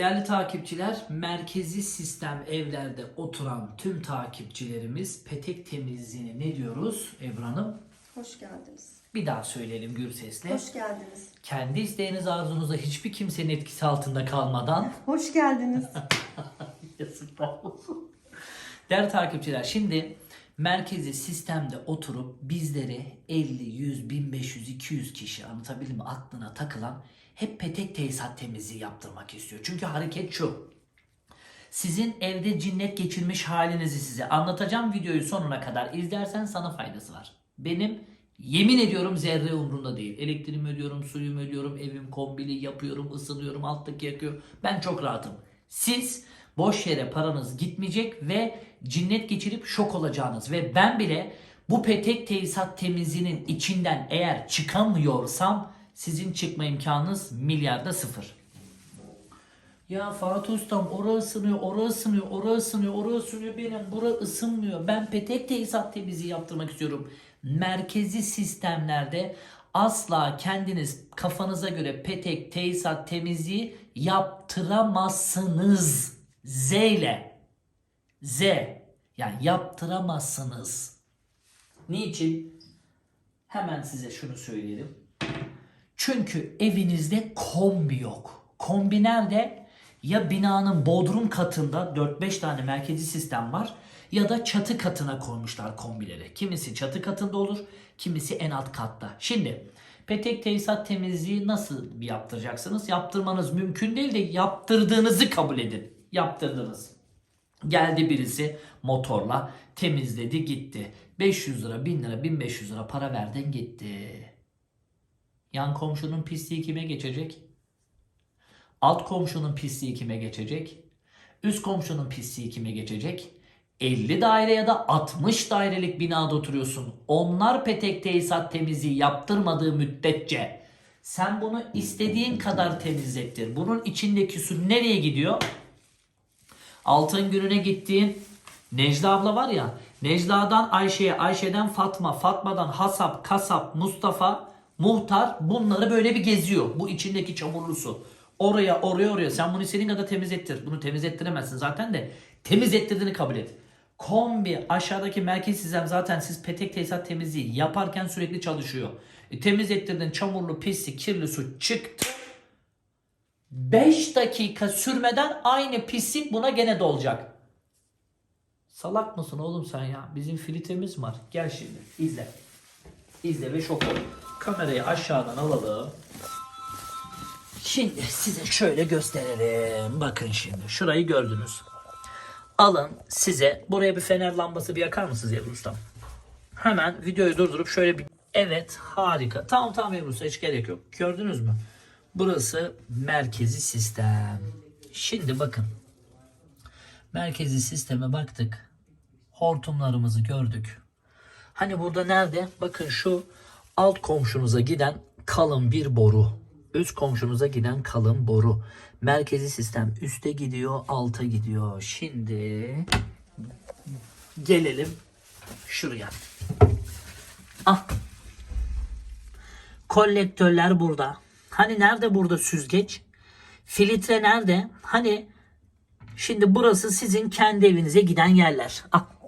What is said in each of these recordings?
Değerli takipçiler, merkezi sistem evlerde oturan tüm takipçilerimiz petek temizliğine ne diyoruz Ebru Hanım? Hoş geldiniz. Bir daha söyleyelim gür sesle. Hoş geldiniz. Kendi isteğiniz arzunuzda hiçbir kimsenin etkisi altında kalmadan Hoş geldiniz. Yazıklar olsun. Değerli takipçiler şimdi merkezi sistemde oturup bizleri 50, 100, 1500, 200 kişi anlatabildim mi aklına takılan hep petek tesisat temizliği yaptırmak istiyor. Çünkü hareket şu. Sizin evde cinnet geçirmiş halinizi size anlatacağım videoyu sonuna kadar izlersen sana faydası var. Benim yemin ediyorum zerre umurumda değil. Elektriğimi ödüyorum, suyumu ödüyorum, evim kombili yapıyorum, ısınıyorum, alttaki yakıyor. Ben çok rahatım. Siz boş yere paranız gitmeyecek ve cinnet geçirip şok olacağınız ve ben bile bu petek tesisat temizliğinin içinden eğer çıkamıyorsam sizin çıkma imkanınız milyarda sıfır. Ya Fatih Ustam orası ısınıyor, orası ısınıyor, orası ısınıyor, orası ısınıyor benim, bura ısınmıyor. Ben petek tesisat temizliği yaptırmak istiyorum. Merkezi sistemlerde asla kendiniz kafanıza göre petek tesisat temizliği yaptıramazsınız. Z ile. Z. Yani yaptıramazsınız. Niçin? Hemen size şunu söyleyelim. Çünkü evinizde kombi yok. Kombi nerede? Ya binanın bodrum katında 4-5 tane merkezi sistem var ya da çatı katına koymuşlar kombileri. Kimisi çatı katında olur, kimisi en alt katta. Şimdi petek tesisat temizliği nasıl yaptıracaksınız? Yaptırmanız mümkün değil de yaptırdığınızı kabul edin. Yaptırdınız. Geldi birisi motorla temizledi gitti. 500 lira, 1000 lira, 1500 lira para verdin gitti. Yan komşunun pisliği kime geçecek? Alt komşunun pisliği kime geçecek? Üst komşunun pisliği kime geçecek? 50 daire ya da 60 dairelik binada oturuyorsun. Onlar petek tesisat temizliği yaptırmadığı müddetçe sen bunu istediğin kadar temizlettir. Bunun içindeki su nereye gidiyor? Altın gününe gittiğin Necla abla var ya Necla'dan Ayşe'ye, Ayşe'den Fatma, Fatma'dan Hasap, Kasap, Mustafa, Muhtar bunları böyle bir geziyor. Bu içindeki çamurlu su. Oraya, oraya, oraya. Sen bunu istediğin kadar temizlettir. Bunu temizlettiremezsin zaten de. Temizlettirdiğini kabul et. Kombi aşağıdaki merkez sistem zaten siz petek tesisat temizliği yaparken sürekli çalışıyor. E, temizlettirdin çamurlu, pisli, kirli su çıktı. 5 dakika sürmeden aynı pislik buna gene dolacak. Salak mısın oğlum sen ya? Bizim filtremiz var. Gel şimdi izle. İzle ve şok ol. Kamerayı aşağıdan alalım. Şimdi size şöyle gösterelim. Bakın şimdi. Şurayı gördünüz. Alın size. Buraya bir fener lambası bir yakar mısınız Ebru Ustam? Hemen videoyu durdurup şöyle bir... Evet harika. Tamam tamam Ebru Usta hiç gerek yok. Gördünüz mü? Burası merkezi sistem. Şimdi bakın. Merkezi sisteme baktık. Hortumlarımızı gördük. Hani burada nerede? Bakın şu alt komşunuza giden kalın bir boru. Üst komşunuza giden kalın boru. Merkezi sistem üste gidiyor, alta gidiyor. Şimdi gelelim şuraya. Ah. Kolektörler burada. Hani nerede burada süzgeç? Filtre nerede? Hani şimdi burası sizin kendi evinize giden yerler. Ah.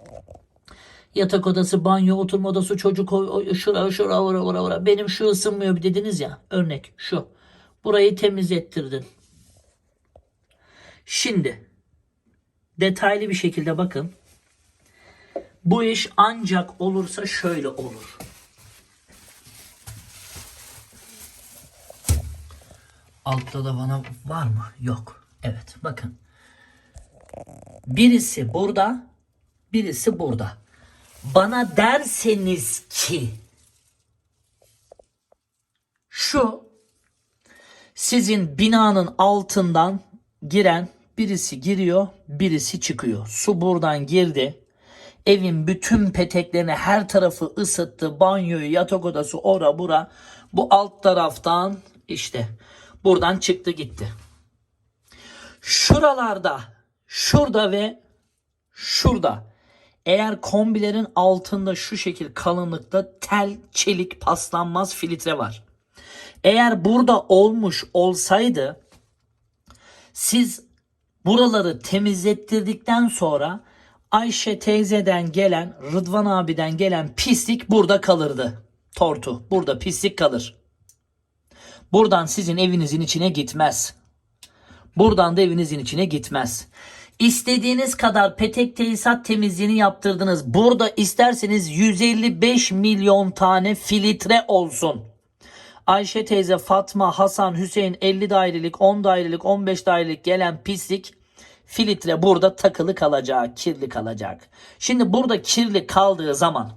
Yatak odası, banyo, oturma odası, çocuk, şura, şura, ora, ora, ora. Benim şu ısınmıyor dediniz ya. Örnek şu. Burayı temizlettirdin. Şimdi detaylı bir şekilde bakın. Bu iş ancak olursa şöyle olur. Altta da bana var mı? Yok. Evet bakın. Birisi burada, birisi burada. Bana derseniz ki şu sizin binanın altından giren birisi giriyor, birisi çıkıyor. Su buradan girdi. Evin bütün peteklerini her tarafı ısıttı. Banyoyu, yatak odası, ora bura. Bu alt taraftan işte buradan çıktı gitti. Şuralarda, şurada ve şurada eğer kombilerin altında şu şekil kalınlıkta tel, çelik, paslanmaz filtre var. Eğer burada olmuş olsaydı Siz buraları temizlettirdikten sonra Ayşe teyzeden gelen, Rıdvan abiden gelen pislik burada kalırdı. Tortu. Burada pislik kalır. Buradan sizin evinizin içine gitmez. Buradan da evinizin içine gitmez. İstediğiniz kadar petek tesisat temizliğini yaptırdınız. Burada isterseniz 155 milyon tane filtre olsun. Ayşe teyze, Fatma, Hasan, Hüseyin 50 dairelik, 10 dairelik, 15 dairelik gelen pislik filtre burada takılı kalacak, kirli kalacak. Şimdi burada kirli kaldığı zaman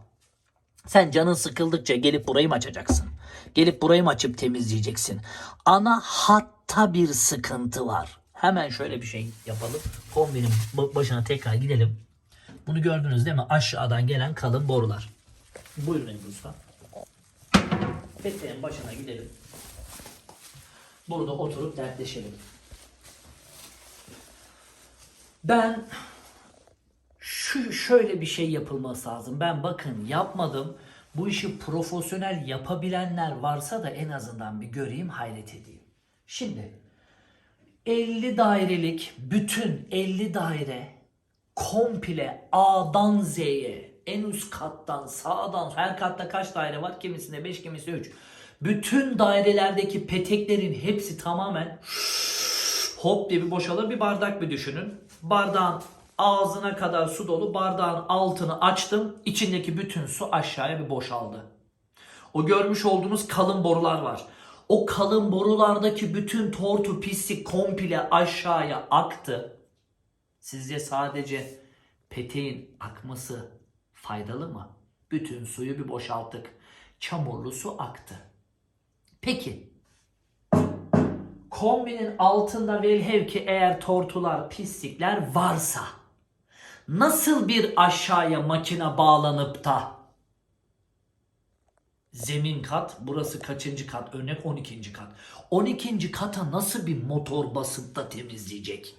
sen canın sıkıldıkça gelip burayı mı açacaksın? Gelip burayı mı açıp temizleyeceksin? Ana hatta bir sıkıntı var. Hemen şöyle bir şey yapalım. Kombinin ba- başına tekrar gidelim. Bunu gördünüz değil mi? Aşağıdan gelen kalın borular. Buyurun Ebru Usta. Peteğin başına gidelim. Burada oturup dertleşelim. Ben şu şöyle bir şey yapılması lazım. Ben bakın yapmadım. Bu işi profesyonel yapabilenler varsa da en azından bir göreyim hayret edeyim. Şimdi 50 dairelik bütün 50 daire komple A'dan Z'ye en üst kattan sağdan her katta kaç daire var kimisinde 5 kimisinde 3 bütün dairelerdeki peteklerin hepsi tamamen hop diye bir boşalır bir bardak bir düşünün. Bardağın ağzına kadar su dolu bardağın altını açtım içindeki bütün su aşağıya bir boşaldı. O görmüş olduğunuz kalın borular var. O kalın borulardaki bütün tortu pislik komple aşağıya aktı. Sizce sadece peteğin akması faydalı mı? Bütün suyu bir boşalttık. Çamurlu su aktı. Peki kombinin altında velhev ki eğer tortular, pislikler varsa nasıl bir aşağıya makine bağlanıp da zemin kat, burası kaçıncı kat? Örnek 12. kat. 12. kata nasıl bir motor basıp da temizleyecek?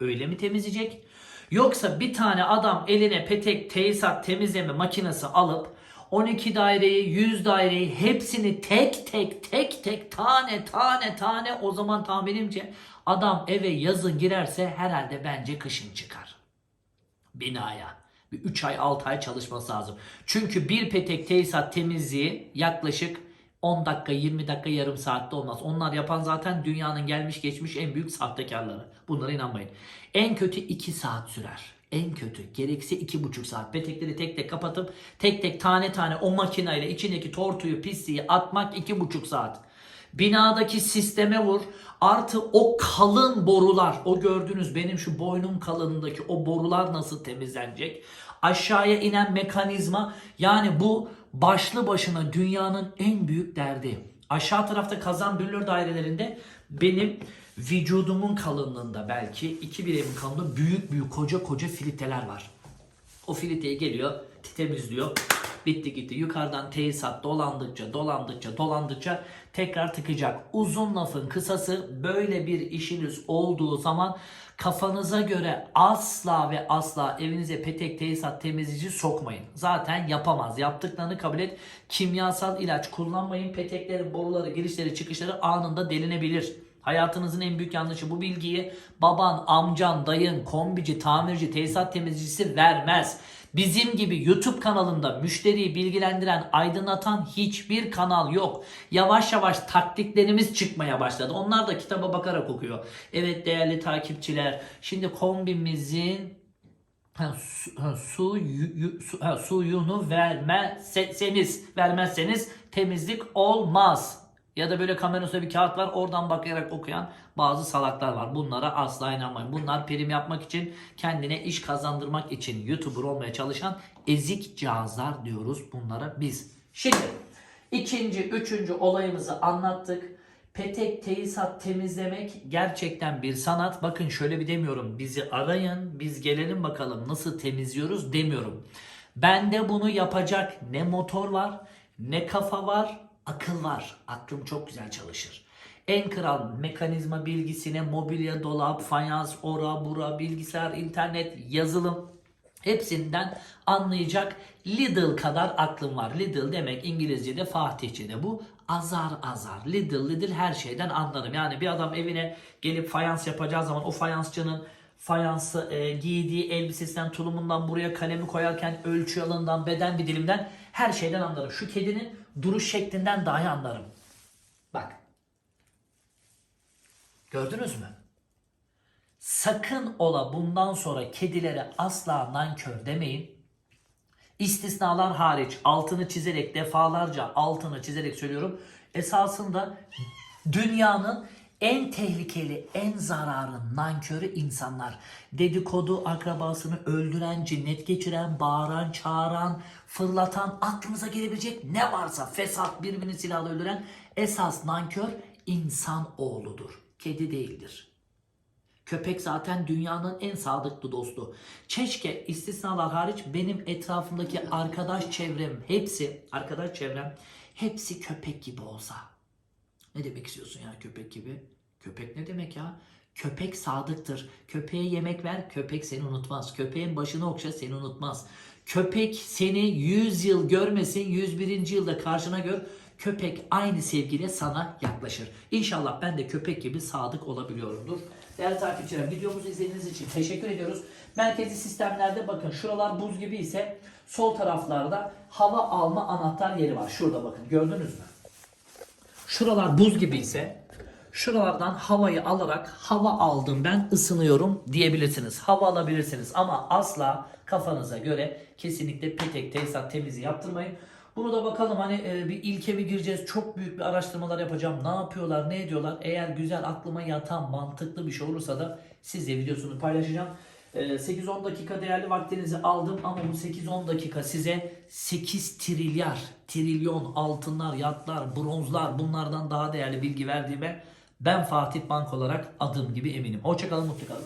Öyle mi temizleyecek? Yoksa bir tane adam eline petek, tesisat, temizleme makinesi alıp 12 daireyi, 100 daireyi hepsini tek tek tek tek tane tane tane o zaman tahminimce adam eve yazın girerse herhalde bence kışın çıkar binaya. Bir 3 ay 6 ay çalışması lazım. Çünkü bir petek tesisat temizliği yaklaşık 10 dakika 20 dakika yarım saatte olmaz. Onlar yapan zaten dünyanın gelmiş geçmiş en büyük sahtekarları. Bunlara inanmayın. En kötü 2 saat sürer. En kötü. Gerekse 2,5 saat. Petekleri tek tek kapatıp tek tek tane tane o makineyle içindeki tortuyu pisliği atmak 2,5 saat. Binadaki sisteme vur. Artı o kalın borular. O gördüğünüz benim şu boynum kalınlığındaki o borular nasıl temizlenecek? Aşağıya inen mekanizma. Yani bu başlı başına dünyanın en büyük derdi. Aşağı tarafta kazan büllür dairelerinde benim vücudumun kalınlığında belki iki biremin kalınlığında büyük büyük koca koca filiteler var. O filiteyi geliyor, temizliyor. Bitti gitti. Yukarıdan tesisat dolandıkça, dolandıkça, dolandıkça tekrar tıkacak. Uzun lafın kısası böyle bir işiniz olduğu zaman kafanıza göre asla ve asla evinize petek tesisat temizleyici sokmayın. Zaten yapamaz. Yaptıklarını kabul et. Kimyasal ilaç kullanmayın. Peteklerin boruları, girişleri, çıkışları anında delinebilir. Hayatınızın en büyük yanlışı bu bilgiyi baban, amcan, dayın, kombici, tamirci, tesisat temizleyicisi vermez. Bizim gibi YouTube kanalında müşteriyi bilgilendiren, aydınlatan hiçbir kanal yok. Yavaş yavaş taktiklerimiz çıkmaya başladı. Onlar da kitaba bakarak okuyor. Evet değerli takipçiler, şimdi kombimizin Ha, su, ha, su, yu- su- ha, suyunu vermezseniz vermezseniz temizlik olmaz. Ya da böyle kamerasında bir kağıt var oradan bakarak okuyan bazı salaklar var. Bunlara asla inanmayın. Bunlar prim yapmak için kendine iş kazandırmak için YouTuber olmaya çalışan ezik cihazlar diyoruz bunlara biz. Şimdi ikinci, üçüncü olayımızı anlattık. Petek tesisat temizlemek gerçekten bir sanat. Bakın şöyle bir demiyorum. Bizi arayın, biz gelelim bakalım nasıl temizliyoruz demiyorum. Bende bunu yapacak ne motor var, ne kafa var, akıl var. Aklım çok güzel çalışır. En kral mekanizma bilgisine mobilya, dolap, fayans, ora, bura, bilgisayar, internet, yazılım hepsinden anlayacak Lidl kadar aklım var. Lidl demek İngilizce'de Fatihçe'de bu azar azar, little little her şeyden anlarım. Yani bir adam evine gelip fayans yapacağı zaman o fayansçının fayansı e, giydiği elbisesinden, tulumundan, buraya kalemi koyarken ölçü alanından, beden bir dilimden her şeyden anlarım. Şu kedinin duruş şeklinden dahi anlarım. Bak. Gördünüz mü? Sakın ola bundan sonra kedilere asla nankör demeyin. İstisnalar hariç altını çizerek defalarca altını çizerek söylüyorum. Esasında dünyanın en tehlikeli, en zararlı nankörü insanlar. Dedikodu akrabasını öldüren, cinnet geçiren, bağıran, çağıran, fırlatan, aklınıza gelebilecek ne varsa fesat, birbirini silahla öldüren esas nankör insan oğludur. Kedi değildir. Köpek zaten dünyanın en sadıklı dostu. Keşke istisnalar hariç benim etrafımdaki arkadaş çevrem hepsi, arkadaş çevrem hepsi köpek gibi olsa. Ne demek istiyorsun ya köpek gibi? Köpek ne demek ya? Köpek sadıktır. Köpeğe yemek ver, köpek seni unutmaz. Köpeğin başını okşa, seni unutmaz. Köpek seni 100 yıl görmesin, 101. yılda karşına gör. Köpek aynı sevgiyle sana yaklaşır. İnşallah ben de köpek gibi sadık olabiliyorumdur. Değerli takipçiler videomuzu izlediğiniz için teşekkür ediyoruz. Merkezi sistemlerde bakın şuralar buz gibi ise sol taraflarda hava alma anahtar yeri var. Şurada bakın gördünüz mü? Şuralar buz gibi ise şuralardan havayı alarak hava aldım ben ısınıyorum diyebilirsiniz. Hava alabilirsiniz ama asla kafanıza göre kesinlikle petek tesisat temizliği yaptırmayın. Bunu da bakalım hani e, bir ilke bir gireceğiz. Çok büyük bir araştırmalar yapacağım. Ne yapıyorlar, ne ediyorlar? Eğer güzel aklıma yatan mantıklı bir şey olursa da sizle videosunu paylaşacağım. E, 8-10 dakika değerli vaktinizi aldım ama bu 8-10 dakika size 8 trilyar, trilyon altınlar, yatlar, bronzlar bunlardan daha değerli bilgi verdiğime ben Fatih Bank olarak adım gibi eminim. Hoşçakalın, mutlu kalın.